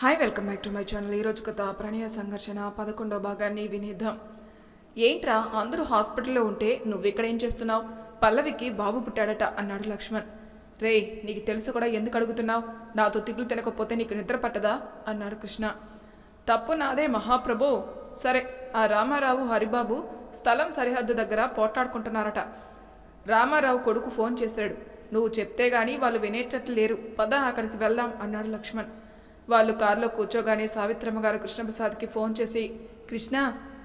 Hi welcome back to my channel ఈరోజు కథ ప్రణయ సంఘర్షణ పదకొండో భాగాన్ని వినిద్దాం. ఏంట్రా అందరూ హాస్పిటల్లో ఉంటే నువ్వు ఇక్కడ ఏం చేస్తున్నావు? పల్లవికి బాబు పుట్టాడట అన్నాడు లక్ష్మణ్. రే నీకు తెలుసు కూడా ఎందుకు అడుగుతున్నావు? నాతో తిట్లు తినకపోతే నీకు నిద్ర పట్టదా? అన్నాడు కృష్ణ. తప్పు నాదే మహాప్రభు. సరే ఆ రామారావు హరిబాబు స్థలం సరిహద్దు దగ్గర పోట్లాడుకుంటున్నారట. రామారావు కొడుకు ఫోన్ చేశాడు. నువ్వు చెప్తే గానీ వాళ్ళు వినేటట్లు లేరు. పద అక్కడికి వెళ్దాం అన్నాడు లక్ష్మణ్. వాళ్ళు కారులో కూర్చోగానే సావిత్రమ్మ గారు కృష్ణప్రసాద్కి ఫోన్ చేసి కృష్ణ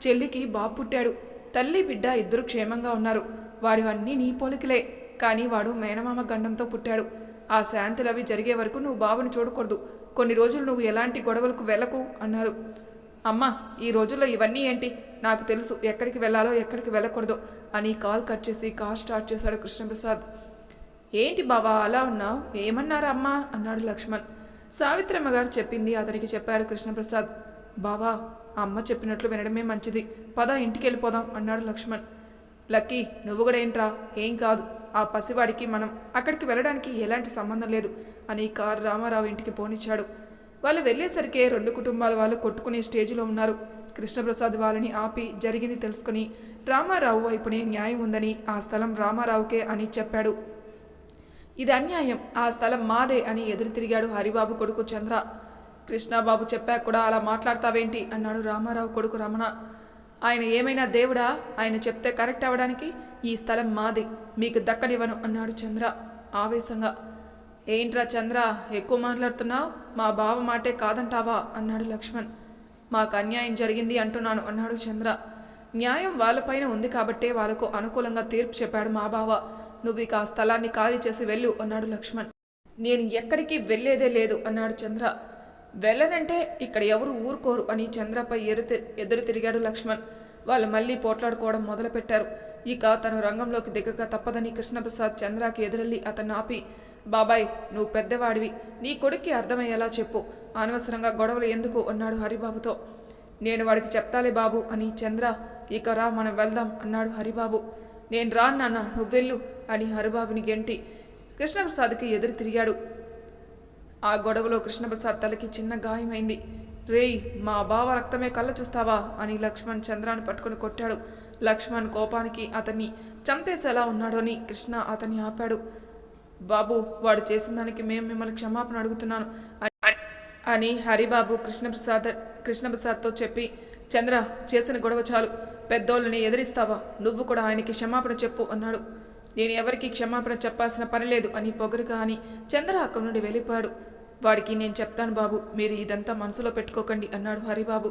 చెల్లికి బాబు పుట్టాడు. తల్లి బిడ్డ ఇద్దరు క్షేమంగా ఉన్నారు. వాడివన్నీ నీ పోలికలే. కానీ వాడు మేనమామ గండంతో పుట్టాడు. ఆ శాంతులు అవి జరిగే వరకు నువ్వు బాబుని చూడకూడదు. కొన్ని రోజులు నువ్వు ఎలాంటి గొడవలకు వెళ్ళకు అన్నారు. అమ్మా ఈ రోజుల్లో ఇవన్నీ ఏంటి? నాకు తెలుసు ఎక్కడికి వెళ్ళాలో ఎక్కడికి వెళ్ళకూడదు అని కాల్ కట్ చేసి కాల్ స్టార్ట్ చేశాడు కృష్ణప్రసాద్. ఏంటి బావా అలా ఉన్నావు? ఏమన్నారా అమ్మా? అన్నాడు లక్ష్మణ్. సావిత్రమ్మ గారు చెప్పింది అతనికి చెప్పాడు కృష్ణప్రసాద్. బావా అమ్మ చెప్పినట్లు వినడమే మంచిది. పద ఇంటికి వెళ్ళిపోదాం అన్నాడు లక్ష్మణ్. లక్కీ నువ్వు కూడా ఏంట్రా? ఏం కాదు. ఆ పసివాడికి మనం అక్కడికి వెళ్ళడానికి ఎలాంటి సంబంధం లేదు అని కారు రామారావు ఇంటికి పోనిచ్చాడు. వాళ్ళు వెళ్ళేసరికే రెండు కుటుంబాల వాళ్ళు కొట్టుకునే స్టేజిలో ఉన్నారు. కృష్ణప్రసాద్ వాళ్ళని ఆపి జరిగింది తెలుసుకుని రామారావు వైపునే న్యాయం ఉందని ఆ స్థలం రామారావుకే అని చెప్పాడు. ఇది అన్యాయం. ఆ స్థలం మాదే అని ఎదురు తిరిగాడు హరిబాబు కొడుకు చంద్ర. కృష్ణాబాబు చెప్పాక కూడా అలా మాట్లాడతావేంటి? అన్నాడు రామారావు కొడుకు రమణ. ఆయన ఏమైనా దేవుడా? ఆయన చెప్తే కరెక్ట్ అవ్వడానికి ఈ స్థలం మాది. మీకు దక్కనివ్వను అన్నాడు చంద్ర ఆవేశంగా. ఏంట్రా చంద్ర ఎక్కువ మాట్లాడుతున్నావు? మా బావ మాటే కాదంటావా? అన్నాడు లక్ష్మణ్. మాకు అన్యాయం జరిగింది అంటున్నాను అన్నాడు చంద్ర. న్యాయం వాళ్ళపైన ఉంది కాబట్టే వాళ్ళకు అనుకూలంగా తీర్పు చెప్పాడు మా బావ. నువ్వు ఇక ఆ స్థలాన్ని ఖాళీ చేసి వెళ్ళు అన్నాడు లక్ష్మణ్. నేను ఎక్కడికి వెళ్ళేదే లేదు అన్నాడు చంద్ర. వెళ్ళనంటే ఇక్కడ ఎవరు ఊరుకోరు అని చంద్రపై ఎరు ఎదురు తిరిగాడు లక్ష్మణ్. వాళ్ళు మళ్ళీ పోట్లాడుకోవడం మొదలుపెట్టారు. ఇక తను రంగంలోకి దిగక తప్పదని కృష్ణప్రసాద్ చంద్రకి ఎదురెళ్ళి అతను ఆపి బాబాయ్ నువ్వు పెద్దవాడివి. నీ కొడుక్కి అర్థమయ్యేలా చెప్పు. అనవసరంగా గొడవలు ఎందుకు? అన్నాడు హరిబాబుతో. నేను వాడికి చెప్తాలే బాబు అని చంద్ర ఇక రా మనం వెళ్దాం అన్నాడు హరిబాబు. నేను రాను నాన్న నువ్వెళ్ళు అని హరిబాబుని గెంటి కృష్ణప్రసాద్కి ఎదురు తిరిగాడు. ఆ గొడవలో కృష్ణప్రసాద్ తలకి చిన్న గాయమైంది. రేయ్ మా బావ రక్తమే కళ్ళ చూస్తావా? అని లక్ష్మణ్ చంద్రాన్ని పట్టుకుని కొట్టాడు. లక్ష్మణ్ కోపానికి అతన్ని చంపేసేలా ఉన్నాడని కృష్ణ అతన్ని ఆపాడు. బాబు వాడు చేసిన దానికి మేము మిమ్మల్ని క్షమాపణ అడుగుతున్నాను అని హరిబాబు కృష్ణప్రసాద్ కృష్ణప్రసాద్తో చెప్పి చంద్ర చేసిన గొడవ చాలు. పెద్దోళ్ళని ఎదిరిస్తావా? నువ్వు కూడా ఆయనకి క్షమాపణ చెప్పు అన్నాడు. నేను ఎవరికి క్షమాపణ చెప్పాల్సిన పని లేదు అని పొగరుగా అని చంద్ర అక్కడి నుండి వెళ్ళిపోయాడు. వాడికి నేను చెప్తాను బాబు మీరు ఇదంతా మనసులో పెట్టుకోకండి అన్నాడు హరిబాబు.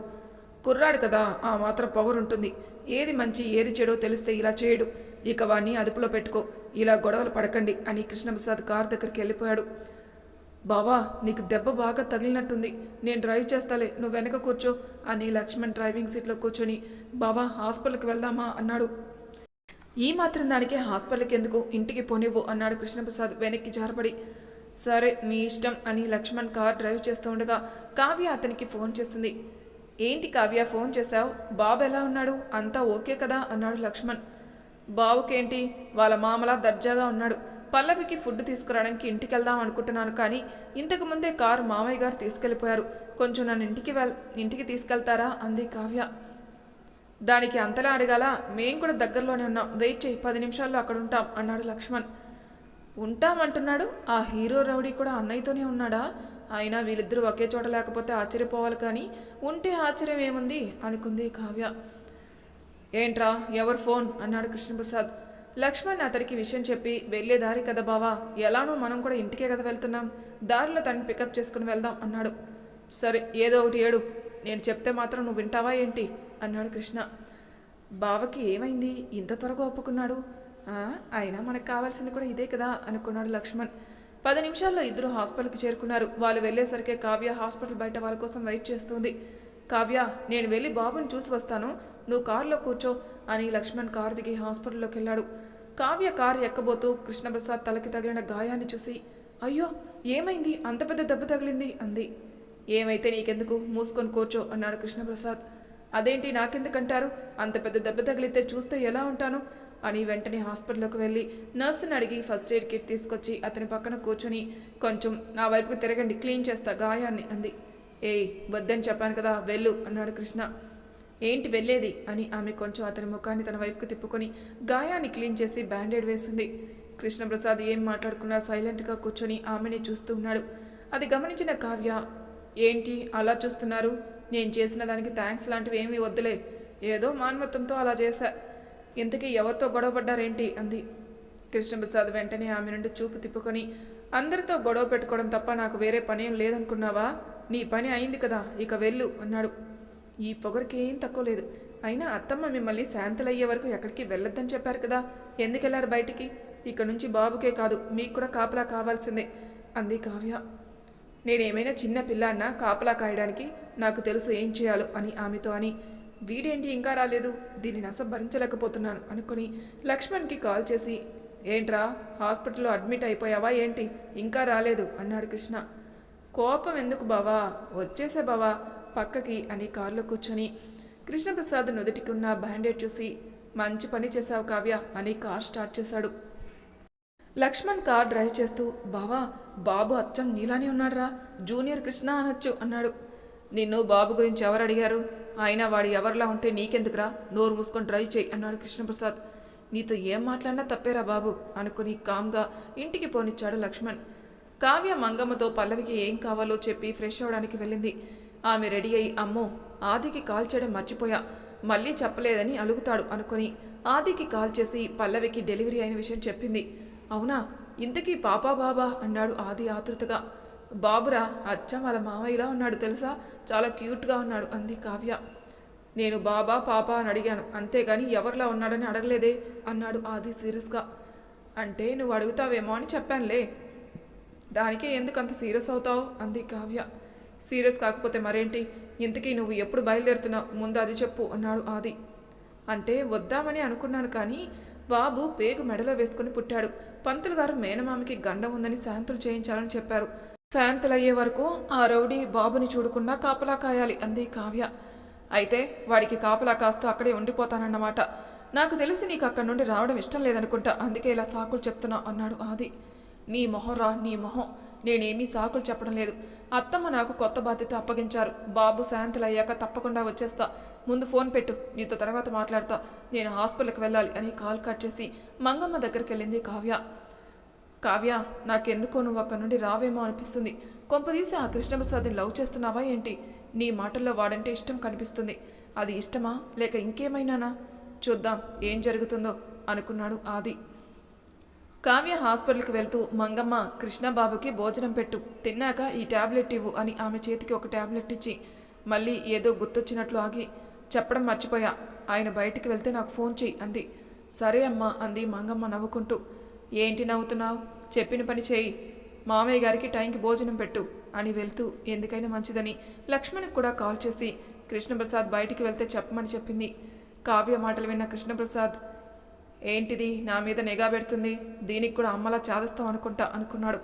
కుర్రాడు కదా ఆ మాత్రం పొగరుంటుంది ఏది మంచి ఏది చెడో తెలిస్తే ఇలా చేయడు. ఇక వాణ్ణి అదుపులో పెట్టుకో ఇలా గొడవలు పడకండి అని కృష్ణప్రసాద్ కారు దగ్గరికి వెళ్ళిపోయాడు. బావా నీకు దెబ్బ బాగా తగిలినట్టుంది. నేను డ్రైవ్ చేస్తాలే నువ్వు వెనక కూర్చో అని లక్ష్మణ్ డ్రైవింగ్ సీట్లో కూర్చొని బావా హాస్పిటల్కి వెళ్దామా అన్నాడు. ఈ మాత్రం దానికే హాస్పిటల్కి ఎందుకు ఇంటికి పోనివ్వు అన్నాడు కృష్ణప్రసాద్. వెనక్కి జారపడి సరే మీ ఇష్టం అని లక్ష్మణ్ కార్ డ్రైవ్ చేస్తూ ఉండగా కావ్య అతనికి ఫోన్ చేస్తుంది. ఏంటి కావ్య ఫోన్ చేశావు? బాబు ఎలా ఉన్నాడు? అంతా ఓకే కదా? అన్నాడు లక్ష్మణ్. బావుకేంటి? వాళ్ళ మామలా దర్జాగా ఉన్నాడు. పల్లవికి ఫుడ్ తీసుకురావడానికి ఇంటికి వెళ్దాం అనుకుంటున్నాను కానీ ఇంతకు ముందే కారు మామయ్య గారు తీసుకెళ్ళిపోయారు. కొంచెం నన్ను ఇంటికి వెల్ ఇంటికి తీసుకెళ్తారా? అంది కావ్య. దానికి అంతలా అడగాల మేం కూడా దగ్గరలోనే ఉన్నాం. వెయిట్ చేయి పది నిమిషాల్లో అక్కడ ఉంటాం అన్నాడు లక్ష్మణ్. ఉంటామంటున్నాడు. ఆ హీరో రౌడీ కూడా అన్నయ్యతోనే ఉన్నాడా? అయినా వీళ్ళిద్దరూ ఒకే చోట లేకపోతే ఆశ్చర్యపోవాలి కానీ ఉంటే ఆశ్చర్యం ఏముంది? అనుకుంది కావ్య. ఏంట్రా ఎవరు ఫోన్? అన్నాడు కృష్ణప్రసాద్. లక్ష్మణ్ అతడికి విషయం చెప్పి వెళ్ళే దారి కదా బావా ఎలానో మనం కూడా ఇంటికే కదా వెళ్తున్నాం. దారిలో తనని పికప్ చేసుకుని వెళ్దాం అన్నాడు. సరే ఏదో ఒకటి ఏడు. నేను చెప్తే మాత్రం నువ్వు వింటావా ఏంటి? అన్నాడు కృష్ణ. బావకి ఏమైంది? ఇంత త్వరగా ఒప్పుకున్నాడు. అయినా మనకు కావాల్సింది కూడా ఇదే కదా అనుకున్నాడు లక్ష్మణ్. పది నిమిషాల్లో ఇద్దరు హాస్పిటల్కి చేరుకున్నారు. వాళ్ళు వెళ్ళేసరికి కావ్య హాస్పిటల్ బయట వాళ్ళ కోసం వెయిట్ చేస్తుంది. కావ్య నేను వెళ్ళి బాబుని చూసి వస్తాను. నువ్వు కారులో కూర్చో అని లక్ష్మణ్ కారు దిగి హాస్పిటల్లోకి వెళ్ళాడు. కావ్య కారు ఎక్కబోతూ కృష్ణప్రసాద్ తలకి తగిలిన గాయాన్ని చూసి అయ్యో ఏమైంది? అంత పెద్ద దెబ్బ తగిలింది? అంది. ఏమైతే నీకెందుకు మూసుకొని కూర్చో అన్నాడు కృష్ణప్రసాద్. అదేంటి నాకెందుకంటారు? అంత పెద్ద దెబ్బ తగిలితే చూస్తే ఎలా ఉంటాను? అని వెంటనే హాస్పిటల్లోకి వెళ్ళి నర్సుని అడిగి ఫస్ట్ ఎయిడ్ కిట్ తీసుకొచ్చి అతని పక్కన కూర్చొని కొంచెం నా వైపుకు తిరగండి క్లీన్ చేస్తా గాయాన్ని అంది. ఏయ్ వద్దని చెప్పాను కదా వెళ్ళు అన్నాడు కృష్ణ. ఏంటి వెళ్ళేది? అని ఆమె కొంచెం అతని ముఖాన్ని తన వైపుకు తిప్పుకొని గాయాన్ని క్లీన్ చేసి బ్యాండేడ్ వేసింది. కృష్ణప్రసాద్ ఏం మాట్లాడుకున్నా సైలెంట్గా కూర్చొని ఆమెని చూస్తూ ఉన్నాడు. అది గమనించిన కావ్య ఏంటి అలా చూస్తున్నారు? నేను చేసిన దానికి థ్యాంక్స్ లాంటివి ఏమీ వద్దులే. ఏదో మాన్మత్తంతో అలా చేశా. ఇంతకీ ఎవరితో గొడవపడ్డారేంటి? అంది. కృష్ణప్రసాద్ వెంటనే ఆమె నుండి చూపు తిప్పుకొని అందరితో గొడవ పెట్టుకోవడం తప్ప నాకు వేరే పని ఏం లేదనుకున్నావా? నీ పని అయింది కదా ఇక వెళ్ళు అన్నాడు. ఈ పొగరికి ఏం తక్కువ లేదు. అయినా అత్తమ్మ మిమ్మల్ని శాంతలయ్యే వరకు ఎక్కడికి వెళ్ళొద్దని చెప్పారు కదా. ఎందుకెళ్ళారు బయటికి? ఇక నుంచి బాబుకే కాదు మీకు కూడా కాపలా కావాల్సిందే అంది కావ్య. నేనేమైనా చిన్న పిల్లాన్న కాపలా కాయడానికి నాకు తెలుసు ఏం చేయాలో అని ఆమెతో అని వీడేంటి ఇంకా రాలేదు దీనిని అసభరించలేకపోతున్నాను అనుకుని లక్ష్మణ్కి కాల్ చేసి ఏంట్రా హాస్పిటల్లో అడ్మిట్ అయిపోయావా ఏంటి? ఇంకా రాలేదు అన్నాడు కృష్ణ. కోపం ఎందుకు బావా? వచ్చేసే బావా పక్కకి అని కారులో కూర్చొని కృష్ణప్రసాద్ నుదుటికి ఉన్న బ్యాండేడ్ చూసి మంచి పని చేశావు కావ్య అని కార్ స్టార్ట్ చేశాడు. లక్ష్మణ్ కార్ డ్రైవ్ చేస్తూ బావా బాబు అచ్చం నీలానే ఉన్నాడురా జూనియర్ కృష్ణ అనొచ్చు అన్నాడు. నిన్ను బాబు గురించి ఎవరు అడిగారు? అయినా వాడు ఎవరిలా ఉంటే నీకెందుకురా? నోరు మూసుకొని డ్రైవ్ చేయి అన్నాడు కృష్ణప్రసాద్. నీతో ఏం మాట్లాడినా తప్పేరా బాబు అనుకుని కామ్గా ఇంటికి పోనిచ్చాడు లక్ష్మణ్. కావ్య మంగమ్మతో పల్లవికి ఏం కావాలో చెప్పి ఫ్రెష్ అవడానికి వెళ్ళింది. ఆమె రెడీ అయి అమ్మో ఆదికి కాల్ చేయడం మర్చిపోయా మళ్ళీ చెప్పలేదని అలుగుతాడు అనుకుని ఆదికి కాల్ చేసి పల్లవికి డెలివరీ అయిన విషయం చెప్పింది. అవునా? ఇంతకీ పాపా బాబా అన్నాడు ఆది ఆతృతగా. బాబురా అచ్చం వాళ్ళ మామయ్యలా ఉన్నాడు తెలుసా? చాలా క్యూట్గా ఉన్నాడు అంది కావ్య. నేను బాబా పాప అని అడిగాను. అంతేగాని ఎవరిలా ఉన్నాడని అడగలేదే అన్నాడు ఆది సీరియస్గా. అంటే నువ్వు అడుగుతావేమో అని చెప్పానులే. దానికే ఎందుకు అంత సీరియస్ అవుతావు? అంది కావ్య. సీరియస్ కాకపోతే మరేంటి? ఇంతకీ నువ్వు ఎప్పుడు బయలుదేరుతున్నావు? ముందు అది చెప్పు అన్నాడు ఆది. అంటే వద్దామని అనుకున్నాను కానీ బాబు పేగు మెడలో వేసుకుని పుట్టాడు. పంతులు గారు మేనమామకి గండం ఉందని శాంతులు చేయించాలని చెప్పారు. శాంతులు అయ్యే వరకు ఆ రౌడీ బాబుని చూడకుండా కాపలా కాయాలి అంది కావ్య. అయితే వాడికి కాపలా కాస్తూ అక్కడే ఉండిపోతానన్నమాట. నాకు తెలిసి నీకు అక్కడి నుండి రావడం ఇష్టం లేదనుకుంటా అందుకే ఇలా సాకులు చెప్తున్నా అన్నాడు ఆది. నీ మొహం రా నీ మొహం. నేనేమీ సాకులు చెప్పడం లేదు. అత్తమ్మ నాకు కొత్త బాధ్యత అప్పగించారు. బాబు శాంతులు అయ్యాక తప్పకుండా వచ్చేస్తా. ముందు ఫోన్ పెట్టు నీతో తర్వాత మాట్లాడతా. నేను హాస్పిటల్కి వెళ్ళాలి అని కాల్ కట్ చేసి మంగమ్మ దగ్గరికి వెళ్ళింది కావ్య. కావ్య నాకెందుకో నువ్వు అక్కడి నుండి రావేమో అనిపిస్తుంది. కొంపదీసి ఆ కృష్ణప్రసాద్ని లవ్ చేస్తున్నావా ఏంటి? నీ మాటల్లో వాడంటే ఇష్టం కనిపిస్తుంది. అది ఇష్టమా? లేక ఇంకేమైనానా? చూద్దాం ఏం జరుగుతుందో అనుకున్నాడు ఆది. కావ్య హాస్పిటల్కి వెళ్తూ మంగమ్మ కృష్ణబాబుకి భోజనం పెట్టు. తిన్నాక ఈ టాబ్లెట్ ఇవ్వు అని ఆమె చేతికి ఒక టాబ్లెట్ ఇచ్చి మళ్ళీ ఏదో గుర్తొచ్చినట్లు ఆగి చెప్పడం మర్చిపోయా. ఆయన బయటికి వెళ్తే నాకు ఫోన్ చెయ్యి అంది. సరే అమ్మా అంది మంగమ్మ నవ్వుకుంటూ. ఏంటి నవ్వుతున్నావు? చెప్పిన పని చేయి మామయ్య గారికి టైంకి భోజనం పెట్టు అని వెళ్తూ ఎందుకైనా మంచిదని లక్ష్మణ్కి కూడా కాల్ చేసి కృష్ణప్రసాద్ బయటికి వెళ్తే చెప్పమని చెప్పింది. కావ్య మాటలు విన్న కృష్ణప్రసాద్ ఏంటిది నా మీద నిఘా పెడుతుంది? దీనికి కూడా అమ్మలా చేదస్తాం అనుకుంటా అనుకున్నాడు.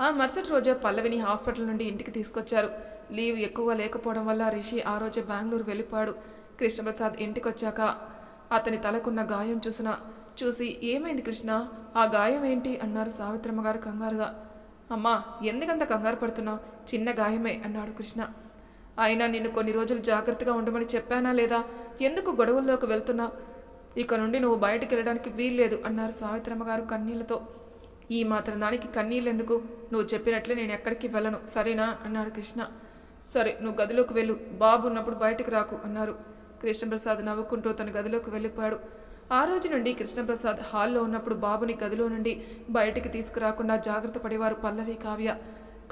ఆ మరుసటి రోజే పల్లవిని హాస్పిటల్ నుండి ఇంటికి తీసుకొచ్చారు. లీవ్ ఎక్కువ లేకపోవడం వల్ల రిషి ఆ రోజే బెంగళూరు వెళ్ళిపోయాడు. కృష్ణప్రసాద్ ఇంటికి వచ్చాక అతని తలకున్న గాయం చూసిన చూసి ఏమైంది కృష్ణ? ఆ గాయం ఏంటి? అన్నారు సావిత్రమ్మ గారు కంగారుగా. అమ్మా ఎందుకంత కంగారు పడుతున్నావు? చిన్న గాయమే అన్నాడు కృష్ణ. అయినా నిన్ను కొన్ని రోజులు జాగ్రత్తగా ఉండమని చెప్పానా లేదా? ఎందుకు గొడవల్లోకి వెళ్తున్నావు? ఇక నుండి నువ్వు బయటికి వెళ్ళడానికి వీల్లేదు అన్నారు సావిత్రమ్మ గారు కన్నీళ్ళతో. ఈ మాత్రం దానికి కన్నీళ్ళెందుకు? నువ్వు చెప్పినట్లే నేను ఎక్కడికి వెళ్ళను. సరేనా? అన్నాడు కృష్ణ. సరే నువ్వు గదిలోకి వెళ్ళు. బాబు ఉన్నప్పుడు బయటికి రాకు అన్నారు. కృష్ణప్రసాద్ నవ్వుకుంటూ తన గదిలోకి వెళ్ళిపోయాడు. ఆ రోజు నుండి కృష్ణప్రసాద్ హాల్లో ఉన్నప్పుడు బాబుని గదిలో నుండి బయటికి తీసుకురాకుండా జాగ్రత్త పడేవారు పల్లవి కావ్య.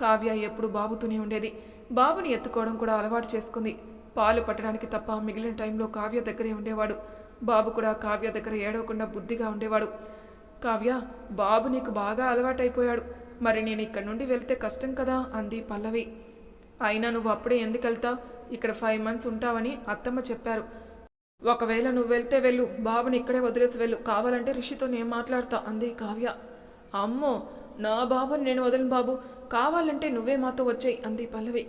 కావ్య ఎప్పుడు బాబుతోనే ఉండేది. బాబుని ఎత్తుకోవడం కూడా అలవాటు చేసుకుంది. పాలు పట్టడానికి తప్ప మిగిలిన టైంలో కావ్య దగ్గరే ఉండేవాడు. బాబు కూడా కావ్య దగ్గర ఏడవకుండా బుద్ధిగా ఉండేవాడు. కావ్య బాబు నీకు బాగా అలవాటైపోయాడు. మరి నేను ఇక్కడ నుండి వెళ్తే కష్టం కదా అంది పల్లవి. అయినా నువ్వు అప్పుడే ఎందుకు వెళ్తావు? ఇక్కడ ఫైవ్ మంత్స్ ఉంటావని అత్తమ్మ చెప్పారు. ఒకవేళ నువ్వు వెళ్తే వెళ్ళు బాబుని ఇక్కడే వదిలేసి వెళ్ళు. కావాలంటే రిషితో నేను మాట్లాడతా అంది కావ్య. అమ్మో నా బాబుని నేను వదలను బాబు. కావాలంటే నువ్వే మాతో వచ్చాయి అంది పల్లవి.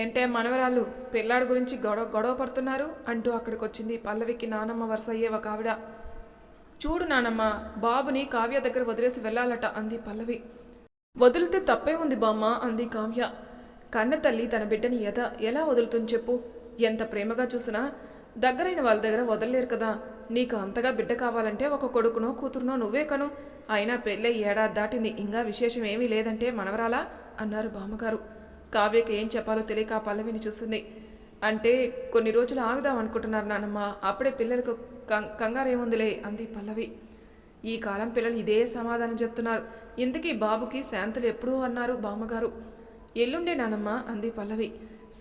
ఏంటే మనవరాలు పిల్లాడి గురించి గొడవ గొడవ పడుతున్నారు? అంటూ అక్కడికి వచ్చింది పల్లవికి నానమ్మ వరుస అయ్యే ఒక ఆవిడ. చూడు నానమ్మ బాబుని కావ్య దగ్గర వదిలేసి వెళ్ళాలట అంది పల్లవి. వదిలితే తప్పే ఉంది బామ్మ అంది కావ్య. కన్న తల్లి తన బిడ్డని ఎద ఎలా వదులుతుంది చెప్పు? ఎంత ప్రేమగా చూసినా దగ్గరైన వాళ్ళ దగ్గర వదలలేరు కదా. నీకు అంతగా బిడ్డ కావాలంటే ఒక కొడుకునో కూతురునో నువ్వే కను. అయినా పెళ్ళై ఏడాది దాటింది ఇంకా విశేషం ఏమీ లేదంటే మనవరాలా? అన్నారు బామ్మగారు. కావ్యకి ఏం చెప్పాలో తెలియక ఆ పల్లవిని చూస్తుంది అంటే కొన్ని రోజులు ఆగుదాం అనుకుంటున్నారు నానమ్మ అప్పుడే పిల్లలకు కం కంగారేముందిలే అంది పల్లవి. ఈ కాలం పిల్లలు ఇదే సమాధానం చెప్తున్నారు. ఇంతకీ బాబుకి శాంతులు ఎప్పుడూ అన్నారు బామ్మగారు. ఎల్లుండే నానమ్మ అంది పల్లవి.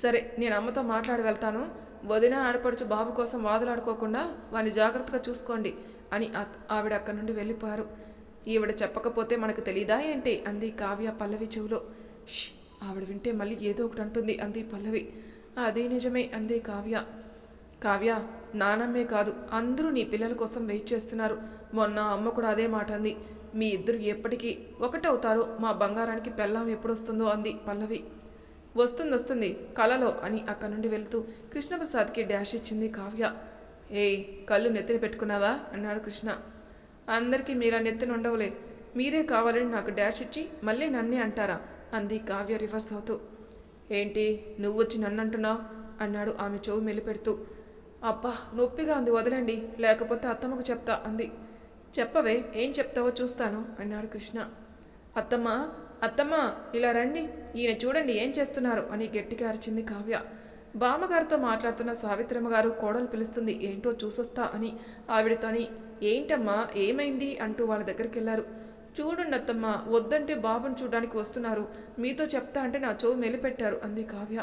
సరే నేను అమ్మతో మాట్లాడి వెళ్తాను. వదిన ఆడపడుచు బాబు కోసం వాదులాడుకోకుండా వాని జాగ్రత్తగా చూసుకోండి అని ఆవిడ అక్కడి నుండి వెళ్ళిపోయారు. ఈవిడ చెప్పకపోతే మనకు తెలీదా ఏంటి? అంది కావ్య పల్లవి చెవులో. ష్! ఆవిడ వింటే మళ్ళీ ఏదో ఒకటి అంటుంది అంది పల్లవి. అదే నిజమే అంది కావ్య. కావ్య నానమ్మే కాదు అందరూ నీ పిల్లల కోసం వెయిట్ చేస్తున్నారు. మొన్న అమ్మ కూడా అదే మాట అంది. మీ ఇద్దరు ఎప్పటికీ ఒకటవుతారో మా బంగారానికి పెళ్ళాం ఎప్పుడొస్తుందో అంది పల్లవి. వస్తుంది వస్తుంది కలలో అని అక్కడి నుండి వెళ్తూ కృష్ణప్రసాద్కి డాష్ ఇచ్చింది కావ్య. ఏయ్ కళ్ళు నెత్తిన పెట్టుకున్నావా? అన్నాడు కృష్ణ. అందరికీ మీరా నెత్తిన ఉండవులే. మీరే కావాలని నాకు డాష్ ఇచ్చి మళ్ళీ నన్నే అంటారా? అంది కావ్య రివర్స్ అవుతూ. ఏంటి? నువ్వు వచ్చి నన్ను అన్నాడు ఆమె చెవు మెలిపెడుతూ. అబ్బా నొప్పిగా ఉంది వదలండి. లేకపోతే అత్తమ్మకు చెప్తా అంది. చెప్పవే ఏం చెప్తావో చూస్తాను అన్నాడు కృష్ణ. అత్తమ్మ అత్తమ్మ ఇలా రండి. ఈయన చూడండి ఏం చేస్తున్నారు అని గట్టిగా అరిచింది కావ్య. బామ్మగారితో మాట్లాడుతున్న సావిత్రమ్మ గారు కోడలు పిలుస్తుంది ఏంటో చూసొస్తా అని ఆవిడతోని. ఏంటమ్మా ఏమైంది? అంటూ వాళ్ళ దగ్గరికి వెళ్ళారు చూడండి అత్తమ్మ వద్దంటే బాబుని చూడడానికి వస్తున్నారు. మీతో చెప్తా అంటే నా చెవు మెలిపెట్టారు అంది కావ్య.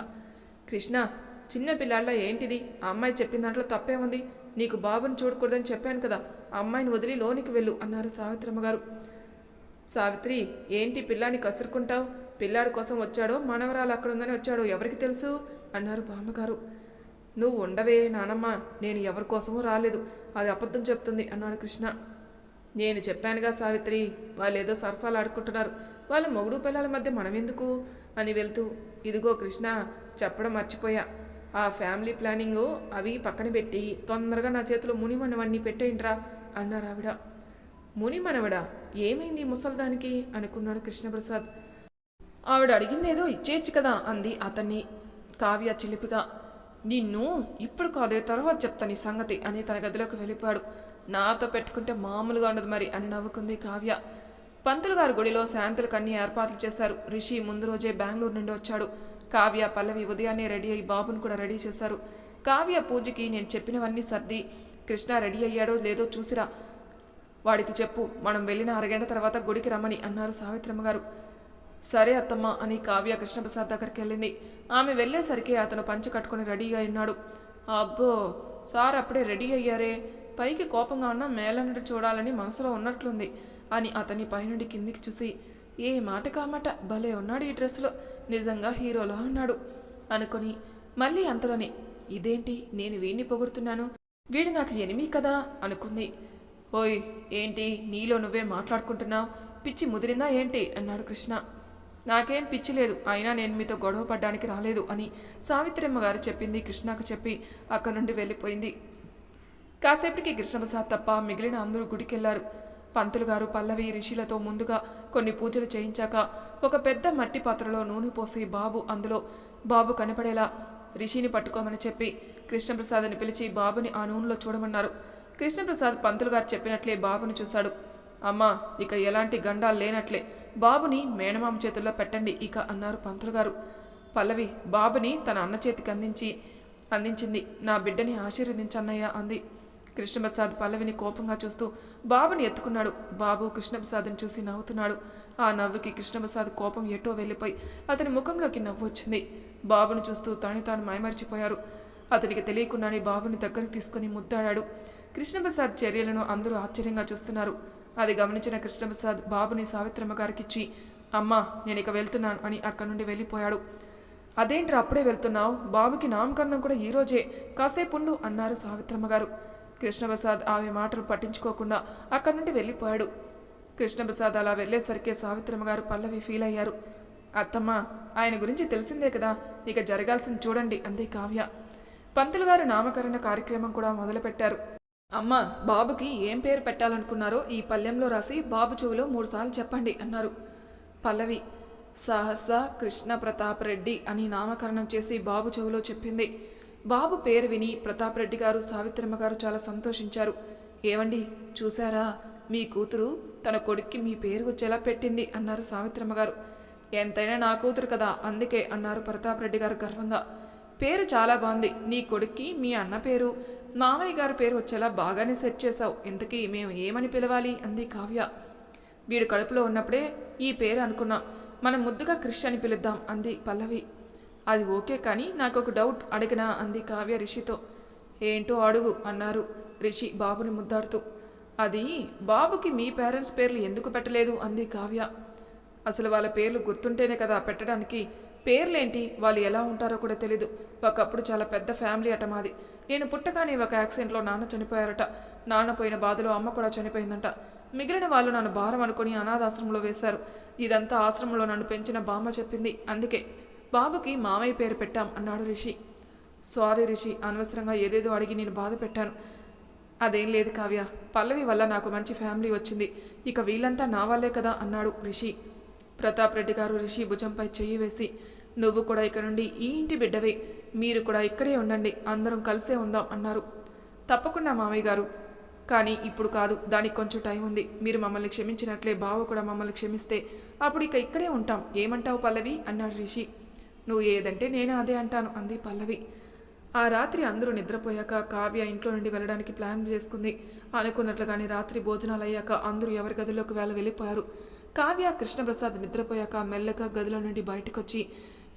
కృష్ణ చిన్న పిల్లాళ్ళ ఏంటిది? ఆ అమ్మాయి చెప్పిన దాంట్లో తప్పే ఉంది నీకు బాబుని చూడకూడదని చెప్పాను కదా అమ్మాయిని వదిలి లోనికి వెళ్ళు అన్నారు సావిత్రమ్మ గారు. సావిత్రి ఏంటి పిల్లాన్ని కసురుకుంటావు? పిల్లాడి కోసం వచ్చాడో? మనవరాలు అక్కడ ఉందని వచ్చాడో ఎవరికి తెలుసు? అన్నారు బామ్మగారు. నువ్వు ఉండవే నానమ్మ నేను ఎవరి కోసమూ రాలేదు అది అబద్ధం చెప్తుంది అన్నాడు కృష్ణ. నేను చెప్పానుగా సావిత్రి వాళ్ళు ఏదో సరసాలు ఆడుకుంటున్నారు వాళ్ళ మొగుడు పిల్లల మధ్య మనమెందుకు? అని వెళ్తూ ఇదిగో కృష్ణ చెప్పడం మర్చిపోయా. ఆ ఫ్యామిలీ ప్లానింగు అవి పక్కన పెట్టి తొందరగా నా చేతిలో మునిమనవన్నీ పెట్టేయంట్రా అన్నారు ఆవిడ మునిమనవడా? ఏమైంది ముసల్దానికి? అనుకున్నాడు కృష్ణప్రసాద్. ఆవిడ అడిగిందేదో ఇచ్చేయచ్చు కదా అంది అతన్ని కావ్య చిలిపిగా. నిన్ను ఇప్పుడు కాదే తర్వాత చెప్తాను ఈ సంగతి అని తన గదిలోకి వెళ్ళిపోయాడు. నాతో పెట్టుకుంటే మామూలుగా ఉండదు మరి అని నవ్వుకుంది కావ్య. పంతులు గారి గుడిలో శాంతులకు అన్ని ఏర్పాట్లు చేశారు. రిషి ముందు రోజే బెంగళూరు నుండి వచ్చాడు. కావ్య పల్లవి ఉదయాన్నే రెడీ అయ్యి బాబును కూడా రెడీ చేశారు. కావ్య పూజకి నేను చెప్పినవన్నీ సర్ది కృష్ణ రెడీ అయ్యాడో లేదో చూసిరా. వాడికి చెప్పు మనం వెళ్ళిన అరగంట తర్వాత గుడికి రమ్మని అన్నారు సావిత్రమ్మ గారు. సరే అత్తమ్మ అని కావ్య కృష్ణప్రసాద్ దగ్గరికి వెళ్ళింది. ఆమె వెళ్ళేసరికి అతను పంచి కట్టుకొని రెడీగా ఉన్నాడు. అబ్బో సార్ అప్పుడే రెడీ అయ్యారే. పైకి కోపంగా ఉన్న మేలనుడు చూడాలని మనసులో ఉన్నట్లుంది. అని అతని పైనుండి కిందికి చూసి ఏ మాట కామాట? భలే ఉన్నాడు ఈ డ్రెస్సులో. నిజంగా హీరోలా ఉన్నాడు. అనుకొని మళ్ళీ అంతలోనే ఇదేంటి? నేను వీడిని పొగుడుతున్నాను. వీడు నాకు ఎనిమి కదా? అనుకుంది. ఓయ్ ఏంటి? నీలో నువ్వే మాట్లాడుకుంటున్నావు? పిచ్చి ముదిరిందా ఏంటి? అన్నాడు కృష్ణ. నాకేం పిచ్చి లేదు. అయినా నేను మీతో గొడవ పడ్డానికి రాలేదు అని సావిత్రమ్మ గారు చెప్పింది కృష్ణకు చెప్పి అక్కడి నుండి వెళ్ళిపోయింది. కాసేపటికి కృష్ణప్రసాద్ తప్ప మిగిలిన అందరూ గుడికెళ్ళారు. పంతులు గారు పల్లవి రిషిలతో ముందుగా కొన్ని పూజలు చేయించాక ఒక పెద్ద మట్టి పాత్రలో నూనె పోసి బాబు అందులో బాబు కనపడేలా రిషిని పట్టుకోమని చెప్పి కృష్ణప్రసాద్ని పిలిచి బాబుని ఆ నూనెలో చూడమన్నారు. కృష్ణప్రసాద్ పంతులు గారు చెప్పినట్లే బాబుని చూశాడు. అమ్మా ఇక ఎలాంటి గండాలు లేనట్లే బాబుని మేనమామ చేతుల్లో పెట్టండి ఇక అన్నారు పంతులు గారు. పల్లవి బాబుని తన అన్న చేతికి అందించి అందించింది. నా బిడ్డని ఆశీర్వదించన్నయ్య అంది. కృష్ణప్రసాద్ పల్లవిని కోపంగా చూస్తూ బాబుని ఎత్తుకున్నాడు. బాబు కృష్ణప్రసాద్ని చూసి నవ్వుతున్నాడు. ఆ నవ్వుకి కృష్ణప్రసాద్ కోపం ఎటో వెళ్ళిపోయి అతని ముఖంలోకి నవ్వు వచ్చింది. బాబును చూస్తూ తాను తాను మైమరిచిపోయారు. అతనికి తెలియకుండానే బాబుని దగ్గరికి తీసుకుని ముద్దాడాడు. కృష్ణప్రసాద్ చర్యలను అందరూ ఆశ్చర్యంగా చూస్తున్నారు. అది గమనించిన కృష్ణప్రసాద్ బాబుని సావిత్రమ్మ గారికిచ్చి అమ్మా నేను ఇక వెళ్తున్నాను అని అక్కడి నుండి వెళ్ళిపోయాడు. అదేంట్రా అప్పుడే వెళ్తున్నావు? బాబుకి నామకరణం కూడా ఈ రోజే. అన్నారు సావిత్రమ్మ గారు కృష్ణప్రసాద్ ఆమె మాటలు పట్టించుకోకుండా అక్కడి నుండి వెళ్ళిపోయాడు. కృష్ణప్రసాద్ అలా వెళ్ళేసరికి సావిత్రమ్మ గారు పల్లవి ఫీల్ అయ్యారు. అత్తమ్మ ఆయన గురించి తెలిసిందే కదా ఇక జరగాల్సింది చూడండి అంది కావ్య. పంతులు గారు నామకరణ కార్యక్రమం కూడా మొదలుపెట్టారు. అమ్మ బాబుకి ఏం పేరు పెట్టాలనుకున్నారో ఈ పల్లెంలో రాసి బాబు చెవిలో మూడుసార్లు చెప్పండి అన్నారు. పల్లవి సహస కృష్ణ ప్రతాప్ రెడ్డి అని నామకరణం చేసి బాబు చెవిలో చెప్పింది. బాబు పేరు విని ప్రతాప్ రెడ్డి గారు సావిత్రమ్మ గారు చాలా సంతోషించారు. ఏమండి చూసారా మీ కూతురు తన కొడుక్కి మీ పేరు వచ్చేలా పెట్టింది అన్నారు సావిత్రమ్మ గారు. ఎంతైనా నా కూతురు కదా అందుకే అన్నారు ప్రతాప్ రెడ్డి గారు గర్వంగా. పేరు చాలా బాగుంది నీ కొడుక్కి మీ అన్న పేరు మామయ్య గారి పేరు వచ్చేలా బాగానే సెట్ చేశావు ఇంతకీ మేము ఏమని పిలవాలి? అంది కావ్య. వీడు కడుపులో ఉన్నప్పుడే ఈ పేరు అనుకున్నాం మనం ముద్దుగా క్రిష్ అని పిలుద్దాం అంది పల్లవి. అది ఓకే కానీ నాకు ఒక డౌట్ అడిగినా అంది కావ్య రిషితో. ఏంటో అడుగు అన్నారు రిషి బాబుని ముద్దాడుతూ. అది బాబుకి మీ పేరెంట్స్ పేర్లు ఎందుకు పెట్టలేదు అంది కావ్య. అసలు వాళ్ళ పేర్లు గుర్తుంటేనే కదా పెట్టడానికి. పేర్లేంటి? వాళ్ళు ఎలా ఉంటారో కూడా తెలీదు. ఒకప్పుడు చాలా పెద్ద ఫ్యామిలీ అట మాది. నేను పుట్టగానే ఒక యాక్సిడెంట్లో నాన్న చనిపోయారట. నాన్న పోయిన బాధలో అమ్మ కూడా చనిపోయిందంట. మిగిలిన వాళ్ళు నన్ను భారం అనుకుని అనాథాశ్రమంలో వేశారు. ఇదంతా ఆశ్రమంలో నన్ను పెంచిన బామ్మ చెప్పింది. అందుకే. బాబుకి మామయ్య పేరు పెట్టాం అన్నాడు రిషి. సారీ రిషి అనవసరంగా ఏదేదో అడిగి నేను బాధ పెట్టాను. అదేం లేదు కావ్య పల్లవి వల్ల నాకు మంచి ఫ్యామిలీ వచ్చింది. ఇక వీళ్ళంతా నా వల్లే కదా అన్నాడు రిషి. ప్రతాప్ రెడ్డి గారు రిషి భుజంపై చెయ్యి వేసి నువ్వు కూడా ఇక్కడ నుండి ఈ ఇంటి బిడ్డవే మీరు కూడా ఇక్కడే ఉండండి అందరం కలిసే ఉందాం అన్నారు. తప్పకుండా మామయ్య గారు. కానీ ఇప్పుడు కాదు దానికి కొంచెం టైం ఉంది. మీరు మమ్మల్ని క్షమించినట్లే బావ కూడా మమ్మల్ని క్షమిస్తే అప్పుడు ఇక ఇక్కడే ఉంటాం. ఏమంటావు పల్లవి? అన్నాడు రిషి. నువ్వు ఏదంటే నేను అదే అంటాను అంది పల్లవి. ఆ రాత్రి అందరూ నిద్రపోయాక కావ్య ఇంట్లో నుండి వెళ్ళడానికి ప్లాన్ చేసుకుంది. అనుకున్నట్లుగానే రాత్రి భోజనాలు అయ్యాక అందరూ ఎవరి గదిలోకి వేళ వెళ్ళిపోయారు. కావ్య కృష్ణప్రసాద్ నిద్రపోయాక మెల్లగా గదిలో నుండి బయటకొచ్చి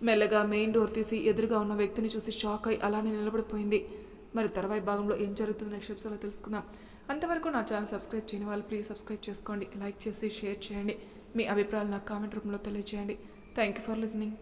మెల్లగా మెయిన్ డోర్ తీసి ఎదురుగా ఉన్న వ్యక్తిని చూసి షాక్ అయి అలానే నిలబడిపోయింది. మరి తర్వాయి భాగంలో ఏం జరుగుతుందో నెక్స్ట్ ఎపిసోడ్లో తెలుసుకుందాం. అంతవరకు నా ఛానల్ సబ్స్క్రైబ్ చేయని వాళ్ళు ప్లీజ్ సబ్స్క్రైబ్ చేసుకోండి. లైక్ చేసి షేర్ చేయండి. మీ అభిప్రాయాలు నాకు కామెంట్ రూపంలో తెలియజేయండి థ్యాంక్ యూ ఫర్ లిసనింగ్